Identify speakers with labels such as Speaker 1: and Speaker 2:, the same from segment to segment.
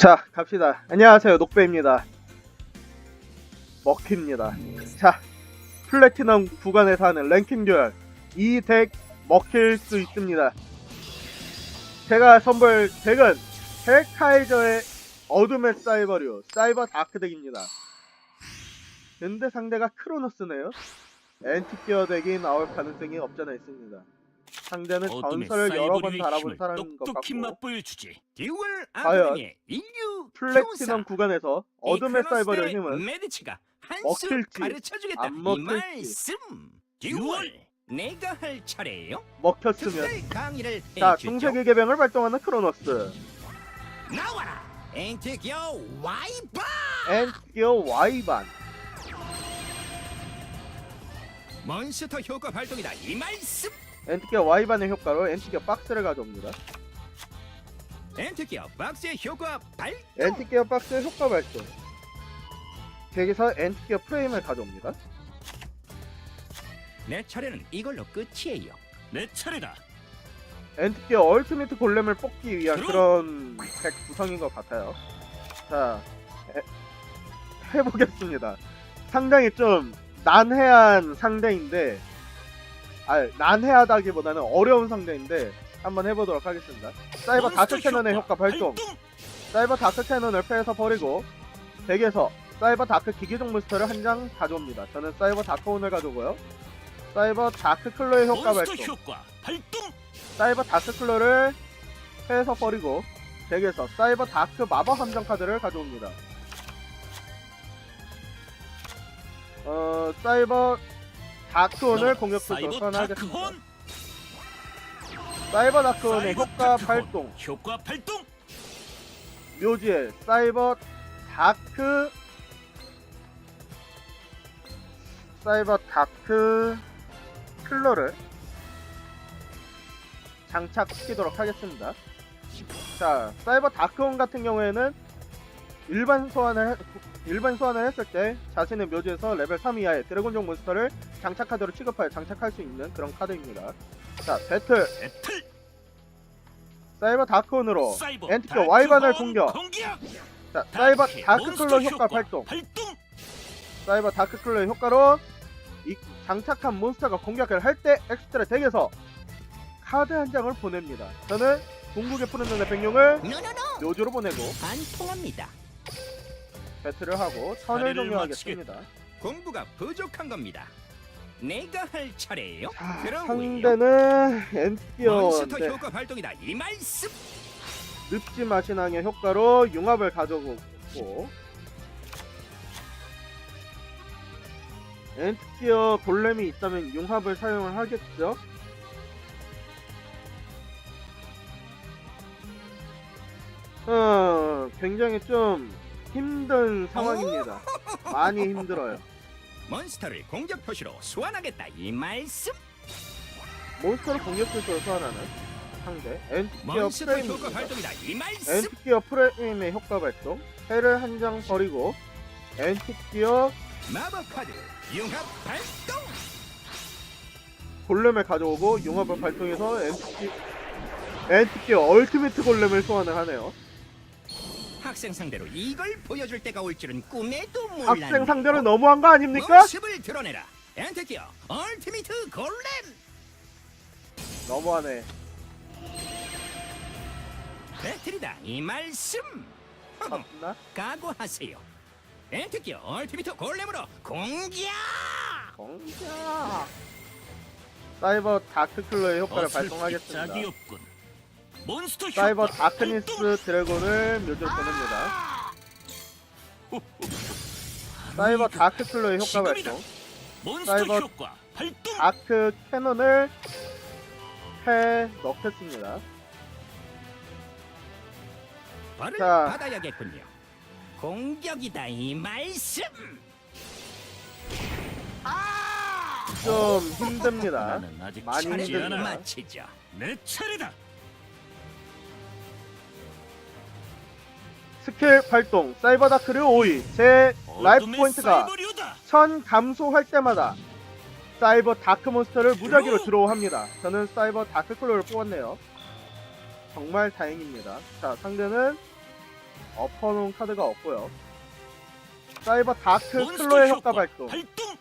Speaker 1: 자, 갑시다. 안녕하세요, 녹배입니다. 먹힙니다. 자, 플래티넘 구간에서 하는 랭킹 듀얼. 이 덱 먹힐 수 있습니다. 제가 선보일 덱은 헬카이저의 어둠의 사이버류, 사이버 다크 덱입니다. 근데 상대가 크로노스네요. 엔티기어 덱이 나올 가능성이 없잖아 있습니다. 상대는
Speaker 2: 어둠의
Speaker 1: 전설을 여러 번
Speaker 2: 사이버류의
Speaker 1: 달아본
Speaker 2: 힘을
Speaker 1: 사람인 것
Speaker 2: 똑똑히
Speaker 1: 같고
Speaker 2: 맛보여 주지.
Speaker 3: 듀얼
Speaker 1: 과연
Speaker 3: 아카데미의 인류
Speaker 1: 플래티넘 구간에서 어둠의 사이버류의 힘은
Speaker 3: 메디치가 한수
Speaker 1: 먹힐지
Speaker 3: 가르쳐 주겠다.
Speaker 1: 안
Speaker 3: 이
Speaker 1: 먹힐지.
Speaker 3: 말씀. 듀얼 내가 할 차례예요.
Speaker 1: 먹혔으면
Speaker 3: 특별 강의를
Speaker 1: 자
Speaker 3: 해주죠.
Speaker 1: 중세계 개병을 발동하는 크로노스.
Speaker 3: 나와라 엔티기어 와이파
Speaker 1: 엔티기어 Y반.
Speaker 3: 몬스터 효과 발동이다. 이 말씀
Speaker 1: 엔티기어 Y반의 효과로 엔티기어 박스를 가져옵니다.
Speaker 3: 엔티기어 박스의 효과 발동!
Speaker 1: 엔티기어 박스의 효과 발동. 여기서 엔티기어 프레임을 가져옵니다.
Speaker 3: 내 차례는 이걸로 끝이에요.
Speaker 2: 내 차례다.
Speaker 1: 엔티기어 얼티미트 골렘을 뽑기 위한! 그런 덱 구성인 것 같아요. 자 에- 해보겠습니다. 상당히 좀 난해한 상대인데 아 난해하다기보다는 어려운 상대인데 한번 해보도록 하겠습니다. 사이버 다크 캐논의 효과 발동. 사이버 다크 캐논을 패해서 버리고 덱에서 사이버 다크 기계종 몬스터를 한 장 가져옵니다. 저는 사이버 다크온을 가져오고요. 사이버 다크 클로의 효과
Speaker 2: 몬스터
Speaker 1: 발동.
Speaker 2: 효과 발동.
Speaker 1: 사이버 다크 클로를 패해서 버리고 덱에서 사이버 다크 마법 함정 카드를 가져옵니다. 어 사이버 다크온을 공격수로.
Speaker 2: 다크혼.
Speaker 1: 사이버 다크온의 효과. 발동
Speaker 2: 효과 발동.
Speaker 1: 묘지에 사이버 다크 사이버 다크 클로를 장착시키도록 하겠습니다. 자, 사이버 다크온 같은 경우에는 일반 소환을 해- 일반 소환을 했을 때 자신의 묘지에서 레벨 3 이하의 드래곤종 몬스터를 장착 카드로 취급하여 장착할 수 있는 그런 카드입니다. 자, 배틀
Speaker 2: 배틀.
Speaker 1: 사이버 다크온으로
Speaker 2: 다크혼
Speaker 1: 와이반을 공격. 자, 사이버
Speaker 2: 다크
Speaker 1: 다크
Speaker 2: 몬스터
Speaker 1: 클로 효과 발동. 사이버 다크 클로의 효과로 이 장착한 몬스터가 공격을 할 때 엑스트라 덱에서 카드 한 장을 보냅니다. 저는 궁극의 푸른 눈의 백룡을 묘지로 보내고
Speaker 3: 안 통합니다
Speaker 1: 배틀을 하고 턴을
Speaker 2: 자리를
Speaker 1: 종료하겠습니다.
Speaker 3: 공부가 부족한 겁니다. 내가 할 차례예요.
Speaker 1: 자,
Speaker 3: 그럼
Speaker 1: 상대는
Speaker 3: 몬스터
Speaker 1: 엔티어인데
Speaker 3: 효과 발동이다. 이 말씀.
Speaker 1: 늪지 마신왕의 효과로 융합을 가져오고 엔티어 골렘이 있다면 융합을 사용을 하겠죠. 어, 굉장히 좀 힘든 상황입니다. 많이 힘들어요.
Speaker 3: 몬스터를 공격 표시로 소환하겠다 이 말씀.
Speaker 1: 몬스터를 공격수로 소환하는 상대. 엔티어
Speaker 3: 몬스터 효과. 발동이다 이 말씀.
Speaker 1: 엔티기어 프레임의 효과 발동. 해를 한 장 버리고 엔티기어
Speaker 3: 마법 카드 융합 발동.
Speaker 1: 골렘을 가져오고 융합을 발동해서 엔티기 엔티기어 얼티미트 골렘을 소환을 하네요
Speaker 3: 학생 상대로 이걸 보여줄 때가 올 줄은 꿈에도 몰랐네.
Speaker 1: 학생 상대로 너무한 거 아닙니까?
Speaker 3: 모습을 드러내라. 엔테키어 얼티미트 골렘!
Speaker 1: 너무하네.
Speaker 3: 배틀이다 이 말씀. 허허,
Speaker 1: 맞나?
Speaker 3: 각오하세요. 엔테키어 얼티미트 골렘으로 공격
Speaker 1: 공격 사이버 다크클로의 효과를
Speaker 2: 어설프게
Speaker 1: 발동하겠습니다.
Speaker 2: 짝이 없군. 몬스터
Speaker 1: 사이버
Speaker 2: 효과
Speaker 1: 다크니스
Speaker 2: 발동.
Speaker 1: 드래곤을 묘지로 보냅니다 사이버 다크클로의 효과. 발동
Speaker 2: 몬스터
Speaker 1: 사이버
Speaker 2: 효과 발동.
Speaker 1: 다크 캐논을 해 넣겠습니다.
Speaker 3: 벌을
Speaker 1: 자.
Speaker 3: 받아야겠군요 공격이다 이 말씀
Speaker 1: 좀 힘듭니다.
Speaker 2: 나는 아직
Speaker 1: 많이 힘듭니다.
Speaker 3: 마치죠
Speaker 2: 내 차례다.
Speaker 1: 스킬 발동, 사이버 다크를 5위. 제 라이프 포인트가
Speaker 2: 사이버류다.
Speaker 1: 1000 감소할 때마다 사이버 다크 몬스터를 무작위로 드로우합니다. 저는 사이버 다크 클로를 뽑았네요. 정말 다행입니다. 자, 상대는 엎어놓은 카드가 없고요. 사이버 다크 클로의 효과 발동.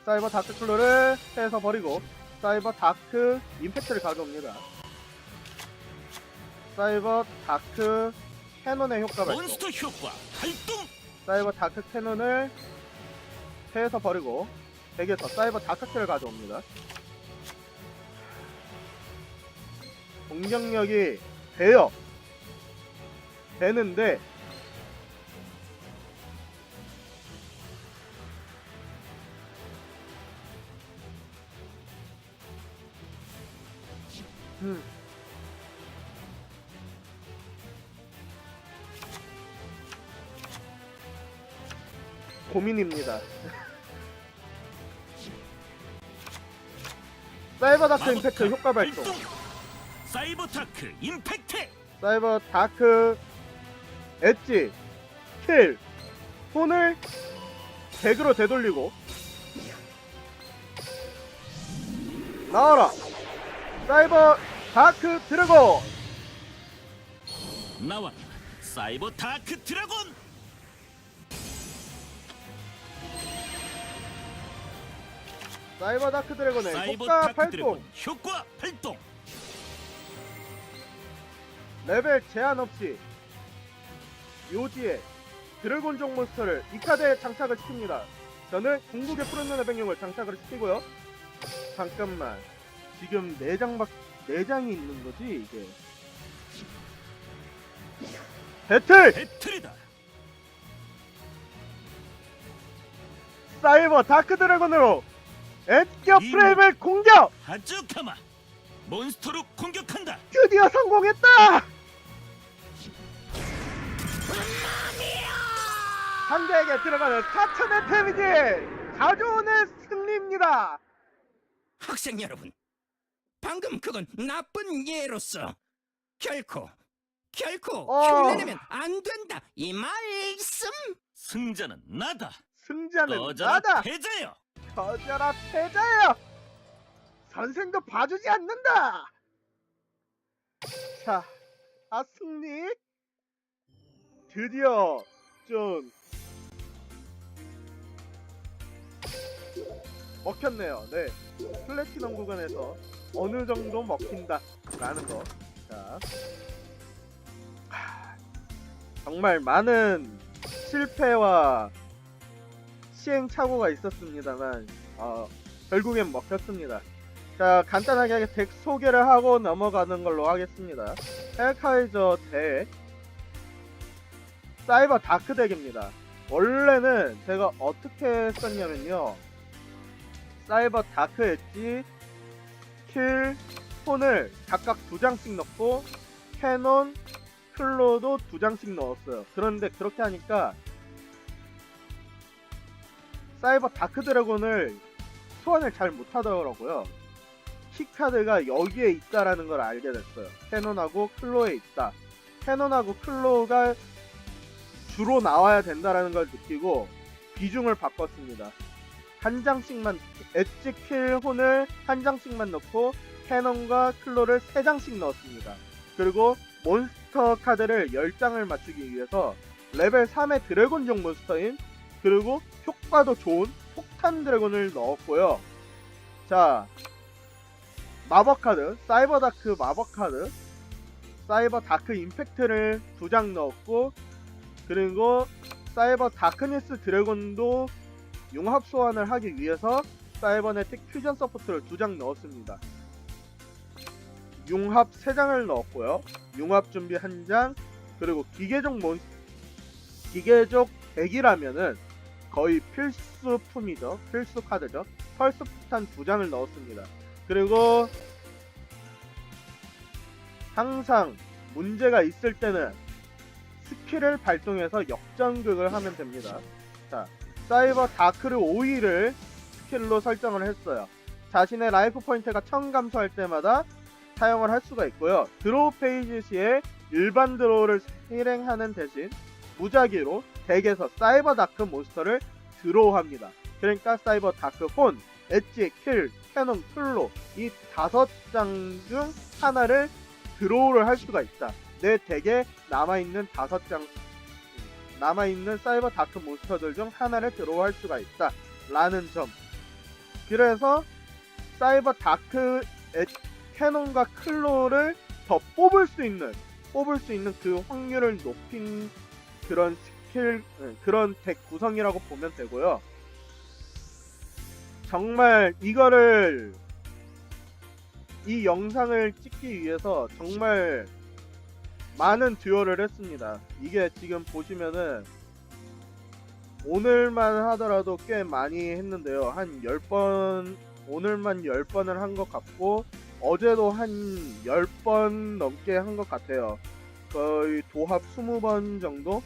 Speaker 1: 사이버 다크 클로를 패에서 버리고 사이버 다크 임팩트를 가져옵니다. 사이버 다크 캐논의 효과 발동.
Speaker 2: 몬스터 효과 발동
Speaker 1: 사이버 다크 캐논을 패에서 버리고 덱에서 사이버 다크키를 가져옵니다. 공격력이 돼요. 되는데 음. 고민입니다. 사이버 다크 임팩트 효과 발동.
Speaker 2: 사이버 타크 임팩트.
Speaker 1: 사이버 다크 엣지 킬. 손을 덱으로 되돌리고. 나와라. 사이버 다크 드래곤.
Speaker 2: 나와라. 사이버 다크 드래곤
Speaker 1: 사이버 다크 드래곤의
Speaker 2: 사이버
Speaker 1: 효과
Speaker 2: 다크
Speaker 1: 발동
Speaker 2: 드래곤 효과 발동
Speaker 1: 레벨 제한 없이 묘지에 드래곤종 몬스터를 이 카드에 장착을 시킵니다. 저는 궁극의 푸른 눈의 백령을 장착을 시키고요. 잠깐만, 지금 4장 밖 4장이 있는 거지 이게. 배틀
Speaker 2: 배틀이다
Speaker 1: 사이버 다크 드래곤으로
Speaker 2: 이
Speaker 1: 프레임을 공격
Speaker 2: 아주 가마 몬스터로 공격한다
Speaker 1: 드디어 성공했다. 상대에게 들어가는 4천의 데미지 가져오는 승리입니다.
Speaker 3: 학생 여러분, 방금 그건 나쁜 예로서 결코 결코
Speaker 1: 어.
Speaker 3: 흉내내면 안 된다 이 말씀.
Speaker 2: 승자는 나다
Speaker 1: 승자는 나다.
Speaker 2: 패자여
Speaker 1: 거져라 패자야. 선생도 봐주지 않는다. 자, 아 승리. 드디어 좀 먹혔네요. 네, 플래티넘 구간에서 어느 정도 먹힌다라는 거. 자, 하, 정말 많은 실패와 시행착오가 있었습니다만 어, 결국엔 먹혔습니다. 자 간단하게 덱 소개를 하고 넘어가는 걸로 하겠습니다. 헬카이저 덱 사이버 다크 덱입니다. 원래는 제가 어떻게 썼냐면요. 사이버 다크 엣지 킬 폰을 각각 두 장씩 넣고 캐논 클로도 두 장씩 넣었어요. 그런데 그렇게 하니까 사이버 다크 드래곤을 소환을 잘 못하더라고요. 키카드가 여기에 있다라는 걸 알게 됐어요. 캐논하고 클로에 있다. 캐논하고 클로가 주로 나와야 된다라는 걸 느끼고 비중을 바꿨습니다. 한 장씩만 엣지 킬 혼을 한 장씩만 넣고 캐논과 클로를 세 장씩 넣었습니다. 그리고 몬스터 카드를 10장을 맞추기 위해서 레벨 3의 드래곤종 몬스터인 그리고 효과도 좋은 폭탄 드래곤을 넣었고요. 자, 마법 카드, 사이버 다크 마법 카드, 사이버 다크 임팩트를 두 장 넣었고, 그리고 사이버 다크니스 드래곤도 융합 소환을 하기 위해서 사이버네틱 퓨전 서포트를 두 장 넣었습니다. 융합 3장을 넣었고요. 융합 준비 1장, 그리고 기계적 몬 기계적 덱이라면은 거의 필수품이죠. 필수 카드죠. 펄스 폭탄 두 장을 넣었습니다. 그리고 항상 문제가 있을 때는 스킬을 발동해서 역전극을 하면 됩니다. 자, 사이버 다크르 5위를 스킬로 설정을 했어요. 자신의 라이프 포인트가 1000 감소할 때마다 사용을 할 수가 있고요. 드로우 페이지 시에 일반 드로우를 실행하는 대신 무작위로 덱에서 사이버 다크 몬스터를 드로우합니다. 그러니까 사이버 다크 혼, 엣지, 킬, 캐논, 플로 이 다섯 장 중 하나를 드로우를 할 수가 있다. 내 덱에 남아있는 다섯 장 남아있는 사이버 다크 몬스터들 중 하나를 드로우 할 수가 있다 라는 점 그래서 사이버 다크 에- 캐논과 클로를 더 뽑을 수 있는 뽑을 수 있는 그 확률을 높인 그런 스 킬 예, 그런 덱 구성이라고 보면 되고요 정말 이거를 이 영상을 찍기 위해서 정말 많은 듀얼을 했습니다. 이게 지금 보시면은 오늘만 하더라도 꽤 많이 했는데요. 한 10번, 오늘만 10번을 한 것 같고, 어제도 한 10번 넘게 한 것 같아요. 거의 도합 20번 정도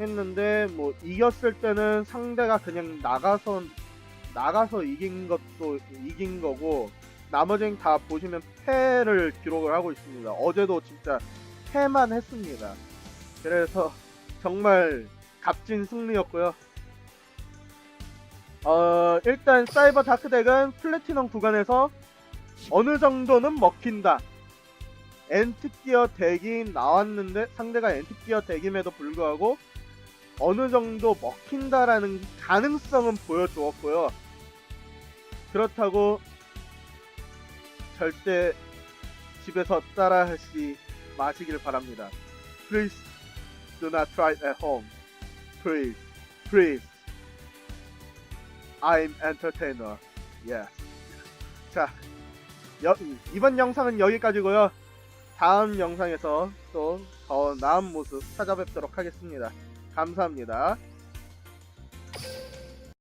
Speaker 1: 했는데, 뭐, 이겼을 때는 상대가 그냥 나가서, 나가서 이긴 것도 이긴 거고, 나머지는 다 보시면 패를 기록을 하고 있습니다. 어제도 진짜 패만 했습니다. 그래서 정말 값진 승리였고요. 어, 일단 사이버 다크덱은 플래티넘 구간에서 어느 정도는 먹힌다. 엔트기어 덱이 나왔는데 상대가 엔트기어 덱임에도 불구하고 어느 정도 먹힌다라는 가능성은 보여주었고요. 그렇다고 절대 집에서 따라하시 마시길 바랍니다. Please do not try it at home. Please, please. I'm entertainer. Yes. 자, 여, 이번 영상은 여기까지고요. 다음 영상에서 또 더 나은 모습 찾아뵙도록 하겠습니다. 감사합니다.